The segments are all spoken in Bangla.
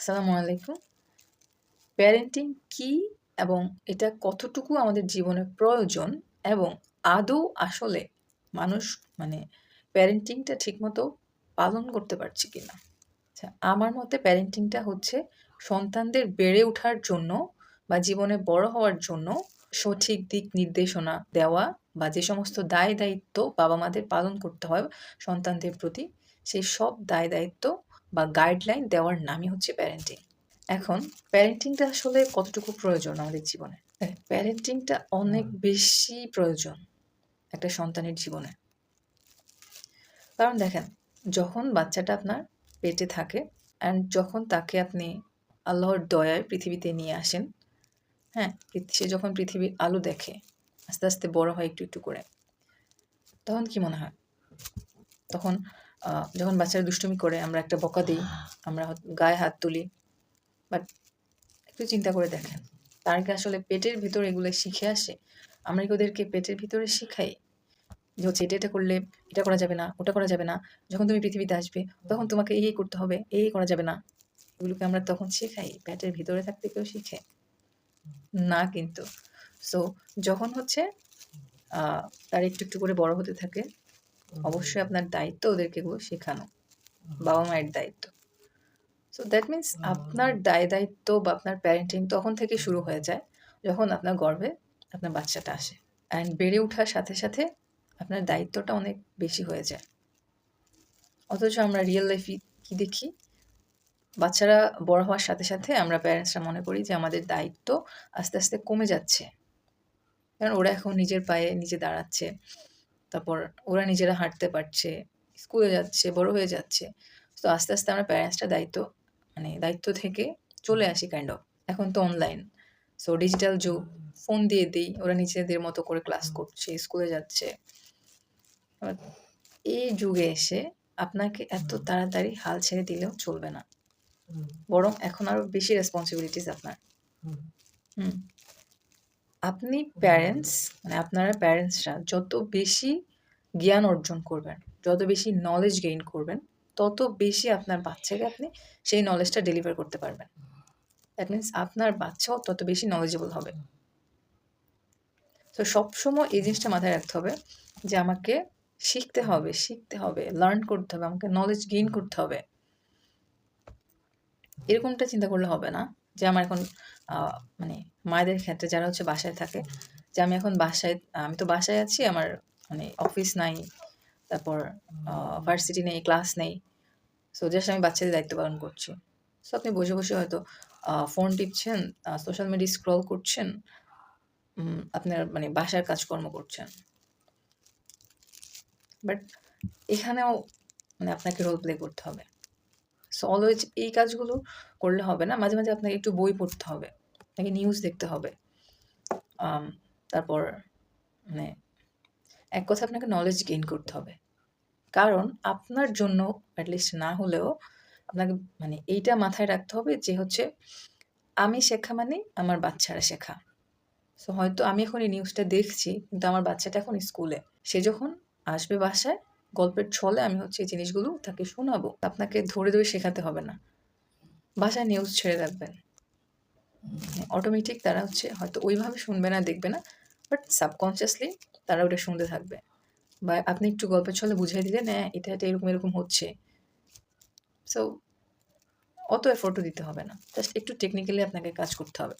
আসসালামু আলাইকুম। প্যারেন্টিং কি এবং এটা কতটুকু আমাদের জীবনে প্রয়োজন এবং আদৌ আসলে মানুষ মানে প্যারেন্টিংটা ঠিকমতো পালন করতে পারছে কিনা? আচ্ছা, আমার মতে প্যারেন্টিংটা হচ্ছে সন্তানদের বেড়ে ওঠার জন্য বা জীবনে বড় হওয়ার জন্য সঠিক দিক নির্দেশনা দেওয়া বা যে সমস্ত দায়-দায়িত্ব বাবা-মাদের পালন করতে হয় সন্তানদের প্রতি, সেই সব দায়-দায়িত্ব বা গাইডলাইন দেওয়ার নামই হচ্ছে প্যারেন্টিং। এখন প্যারেন্টিংটা আসলে কতটুকু প্রয়োজন আমাদের জীবনে? প্যারেন্টিংটা অনেক বেশি প্রয়োজন একটা সন্তানের জীবনে। কারণ দেখেন, যখন বাচ্চাটা আপনার পেটে থাকে অ্যান্ড যখন তাকে আপনি আল্লাহর দয়ায় পৃথিবীতে নিয়ে আসেন, হ্যাঁ? সে যখন পৃথিবীর আলো দেখে, আস্তে, আস্তে বড় হয় একটু, একটু করে। তখন কি মনে হয়? তখন যখন বাচ্চারা দুষ্টুমি করে আমরা একটা বকা দিই আমরা গায়ে হাত তুলি। বাট একটু চিন্তা করে দেখেন, তারা কি আসলে পেটের ভিতরে এগুলো শিখে আসে? আমরা কি ওদেরকে পেটের ভিতরে শিখাই? যে হচ্ছে এটা, এটা করলে এটা করা যাবে না, ওটা করা যাবে না। যখন তুমি পৃথিবীতে আসবে তখন তোমাকে এই, করতে হবে, এই, করা যাবে না। এগুলোকে আমরা তখন শেখাই? পেটের ভিতরে থাকতে কেউ শিখে? না কিন্তু। সো যখন হচ্ছে তারা একটু, একটু করে বড় হতে থাকে, অবশ্যই আপনার দায়িত্ব ওদেরকে এগুলো শেখানো। বাবা-মায়ের দায়িত্ব। সো দ্যাট মিনস আপনার দায়-দায়িত্ব বা আপনার প্যারেন্টিং তখন থেকে শুরু হয়ে যায়, যখন আপনার গর্ভে আপনার বাচ্চাটা আসে। অ্যান্ড বেড়ে ওঠার সাথে, সাথে আপনার দায়িত্বটা অনেক বেশি হয়ে যায়। অথচ আমরা রিয়েল লাইফে কি দেখি? বাচ্চারা বড় হওয়ার সাথে, সাথে আমরা প্যারেন্টসরা মনে করি যে আমাদের দায়িত্ব আস্তে, আস্তে কমে যাচ্ছে। কারণ ওরা এখন নিজের পায়ে নিজে দাঁড়াচ্ছে। তারপর ওরা নিজেরা হাঁটতে পারছে, স্কুলে যাচ্ছে, বড় হয়ে যাচ্ছে। তো আস্তে, আস্তে আমরা প্যারেন্টসরা দায়িত্ব মানে দায়িত্ব থেকে চলে আসি কাইন্ড অফ। এখন তো অনলাইন। সো ডিজিটাল যুগ। ফোন দিয়ে দিই ওরা নিজেদের মতো করে ক্লাস করছে, স্কুলে যাচ্ছে। এই যুগে এসে আপনাকে এত তাড়াতাড়ি হাল ছেড়ে দিলেও চলবে না। বরং এখন আরও বেশি রেসপনসিবিলিটিস আপনার। হুম। আপনি প্যারেন্টস মানে আপনারা প্যারেন্টসরা যত বেশি জ্ঞান অর্জন করবেন, যত বেশি নলেজ গেইন করবেন, তত বেশি আপনার বাচ্চাকে আপনি সেই নলেজটা ডেলিভার করতে পারবেন। দ্যাট মিনস আপনার বাচ্চাও তত বেশি নলেজেবল হবে। তো সবসময় এই জিনিসটা মাথায় রাখতে হবে যে আমাকে শিখতে হবে, শিখতে হবে, লার্ন করতে হবে, আমাকে নলেজ গেইন করতে হবে। এরকমটা চিন্তা করলে হবে না যে আমার এখন মানে মায়েদের ক্ষেত্রে যারা হচ্ছে বাসায় থাকে, যে আমি এখন বাসায় আমি তো বাসায় আছি, আমার মানে অফিস নাই, তারপর ভার্সিটি নেই, ক্লাস নেই। সো জাস্ট আমি বাচ্চাদের দায়িত্ব পালন করছি। সো আপনি বসে, বসে হয়তো ফোন টিপছেন, সোশ্যাল মিডিয়া স্ক্রল করছেন, আপনার মানে বাসার কাজকর্ম করছেন। বাট এখানেও মানে আপনাকে রোল প্লে করতে হবে। সো অলওয়েজ এই কাজগুলো করলে হবে না। মাঝে, মাঝে আপনাকে একটু বই পড়তে হবে। আপনাকে নিউজ দেখতে হবে। তারপর মানে এক কথায় আপনাকে নলেজ গেইন করতে হবে। কারণ আপনার জন্য অ্যাটলিস্ট না হলেও আপনাকে মানে এইটা মাথায় রাখতে হবে যে হচ্ছে আমি শেখা মানে আমার বাচ্চারা শেখা। সো হয়তো আমি এখন এই নিউজটা দেখছি কিন্তু আমার বাচ্চাটা এখন স্কুলে। সে যখন আসবে বাসায় গল্পের ছলে আমি হচ্ছে এই জিনিসগুলো তাকে শোনাবো। আপনাকে ধরে, ধরে শেখাতে হবে না। বাসায় নিউজ ছেড়ে রাখবেন। অটোমেটিক তারা হচ্ছে হয়তো ওইভাবে শুনবে না, দেখবে না। বাট সাবকন্সিয়াসলি তারা ওটা শুনতে থাকবে। বা আপনি একটু গল্পের ছলে বুঝাই দিলেন, হ্যাঁ, এটা, এটা এরকম, এরকম হচ্ছে। সো অত এফোর্টও দিতে হবে না। জাস্ট একটু টেকনিক্যালি আপনাকে কাজ করতে হবে।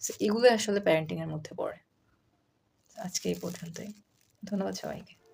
সো এগুলোই আসলে প্যারেন্টিংয়ের মধ্যে পড়ে। আজকে এই পর্যন্তই। ধন্যবাদ সবাইকে।